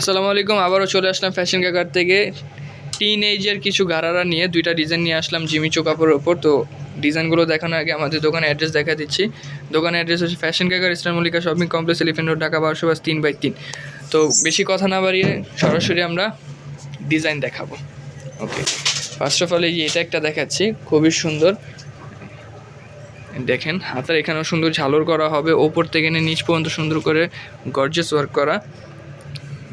আসসালামু আলাইকুম, আবারও চলে আসলাম ফ্যাশন কাকার থেকে। টিন এজের কিছু গারারা নিয়ে, দুইটা ডিজাইন নিয়ে আসলাম জিমি কাপড়ের ওপর। তো ডিজাইনগুলো দেখানোর আগে আমাদের দোকানে অ্যাড্রেস দেখা দিচ্ছি। দোকানের অ্যাড্রেস হচ্ছে ফ্যাশন কাকার Islam Mallika shopping complex elephant road Dhaka বারোশো বাস তিন বাই তিন। তো বেশি কথা না বাড়িয়ে সরাসরি আমরা ডিজাইন দেখাবো। ওকে ফার্স্ট অফ অল এই এটা একটা দেখাচ্ছি, খুবই সুন্দর। দেখেন, হাতের এখানেও সুন্দর ঝালর করা হবে। ওপর থেকে নিচ পর্যন্ত সুন্দর করে গর্জেস ওয়ার্ক করা।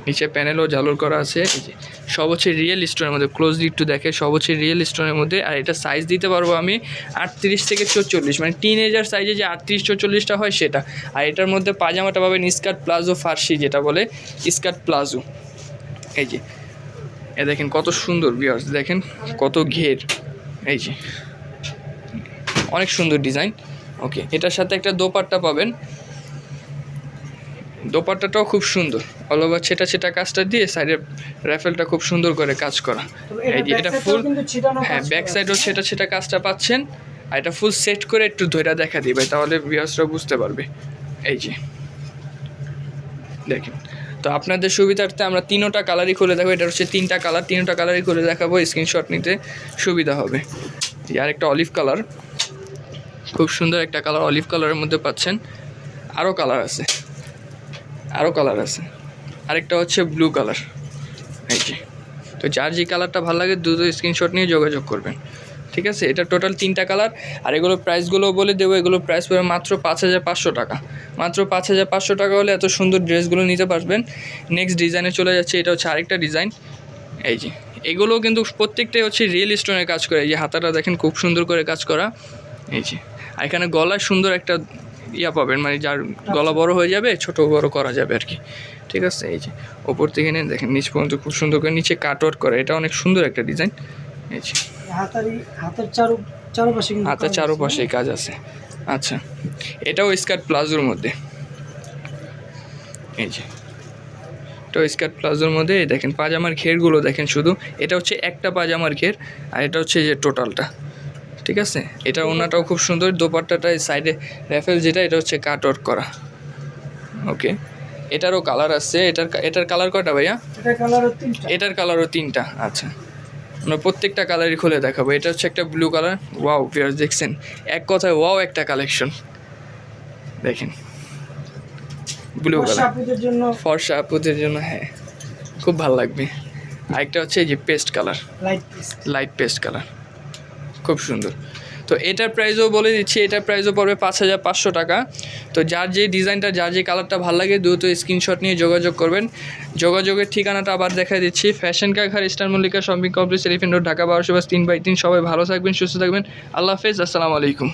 নিচে প্যানেলও ঝালর করা আছে। এই যে, সব হচ্ছে রিয়েল স্টোনের মধ্যে ক্লোজলি একটু দেখে, সব হচ্ছে রিয়েল স্টোনের মধ্যে। আর এটা সাইজ দিতে পারব আমি আটত্রিশ থেকে চৌচল্লিশ মানে টিন এজার সাইজে যে আটত্রিশ, চৌচল্লিশটা হয় সেটা। আর এটার মধ্যে পাজামাটা পাবেন স্কার্ট প্লাজো ফার্সি যেটা বলে, স্কার্ট প্লাজো। এই যে, এ দেখেন কত সুন্দর বিয়ার্স দেখেন কত ঘের। এই যে, অনেক সুন্দর ডিজাইন ওকে এটার সাথে একটা দোপাট্টা পাবেন। দোপাট্টাটাও খুব সুন্দর। অল ওভার ছেটা ছেটা কাজটা দিয়ে সাইডের র্যাফেলটা খুব সুন্দর করে কাজ করা। এই যে এটা ফুল হ্যাঁ ব্যাক সাইডও ছেটা ছেটা কাজটা পাচ্ছেন। আর এটা ফুল সেট করে একটু ধৈরা দেখা দিবে তাহলে ভিউয়ার্সরা বুঝতে পারবে। এই যে। দেখেন। তো আপনাদের সুবিধার্থে আমরা তিনোটা কালারই খুলে দেখাবো। এটা হচ্ছে তিনটা কালার তিনটা কালারই খুলে দেখাবো। স্ক্রিনশট নিতে সুবিধা হবে। আর একটা অলিভ কালার খুব সুন্দর একটা কালার অলিভ কালারের মধ্যে পাচ্ছেন। আরও কালার আছে। আরও কালার আছে। আরেকটা হচ্ছে ব্লু কালার এই যে। তো যার যে কালারটা ভালো লাগে, দ্রুত স্ক্রিনশট নিয়ে যোগাযোগ করবেন। ঠিক আছে? এটা টোটাল তিনটা কালার আর এগুলোর প্রাইসগুলো বলে দেবো। এগুলোর প্রাইস পড়বে মাত্র পাঁচ হাজার পাঁচশো টাকা। মাত্র পাঁচ হাজার পাঁচশো টাকা হলে এত সুন্দর ড্রেসগুলো নিতে পারবেন। নেক্সট ডিজাইনে চলে যাচ্ছে। এটা হচ্ছে আরেকটা ডিজাইন এই যে। এগুলো কিন্তু প্রত্যেকটাই হচ্ছে রিয়েল স্টোনের কাজ করে। এই যে হাতাটা দেখেন, খুব সুন্দর করে কাজ করা। এই যে। আর এখানে গলায় সুন্দর একটা ইয়া পাবেন মানে যার গলা বড় হয়ে যাবে ছোট বড় করা যাবে আর কি। ঠিক আছে? এই যে ওপর থেকে নিয়ে দেখেন নিচ পর্যন্ত খুব সুন্দর করে নিচে কাট আউট করে। এটা অনেক সুন্দর একটা ডিজাইন এই যে। হাতারি চারু চারপাশে হাতের। কাজ আছে। আচ্ছা এটাও স্কার্ট প্লাজোর মধ্যে। এই যে। এটাও স্কার্ট প্লাজোর মধ্যে দেখেন পাজামার ঘেরগুলো দেখেন শুধু। এটা হচ্ছে একটা পাজামার ঘের আর এটা হচ্ছে যে টোটালটা ঠিক আছে? এটা ওনাটাও খুব সুন্দর দোপাট্টাটা সাইডে র্যাফেল যেটা এটা হচ্ছে কাট ওয়ার্ক করা। ওকে এটারও কালার আছে এটার এটার কালার কয়টা ভাইয়া? এটার কালারও তিনটা। আচ্ছা। আমরা প্রত্যেকটা কালারই খুলে দেখাবো। এটা হচ্ছে একটা ব্লু কালার ওয়াও ভিউয়ার্স দেখছেন এক কথায় ওয়াও একটা কালেকশন দেখেন। ব্লু কালার জন্য। ফর্সা আপুদের জন্য হ্যাঁ। খুব ভালো লাগবে। আরেকটা হচ্ছে এই যে paste colour light paste colour খুব সুন্দর। তো এটার প্রাইসও বলে দিচ্ছি, এটার প্রাইসও পড়বে পাঁচ হাজার পাঁচশো টাকা। তো যার যে ডিজাইনটা যার যে কালারটা ভালো লাগে, দ্রুত স্ক্রিনশট নিয়ে যোগাযোগ করবেন। যোগাযোগের ঠিকানাটা আবার দেখা দিচ্ছি। Fashion কাঘার star Mallika shopping complex elephant road Dhaka বারোশো বাস তিন বাই তিন। সবাই ভালো থাকবেন, সুস্থ থাকবেন। আল্লাহ হাফেজ, আসসালামু আলাইকুম।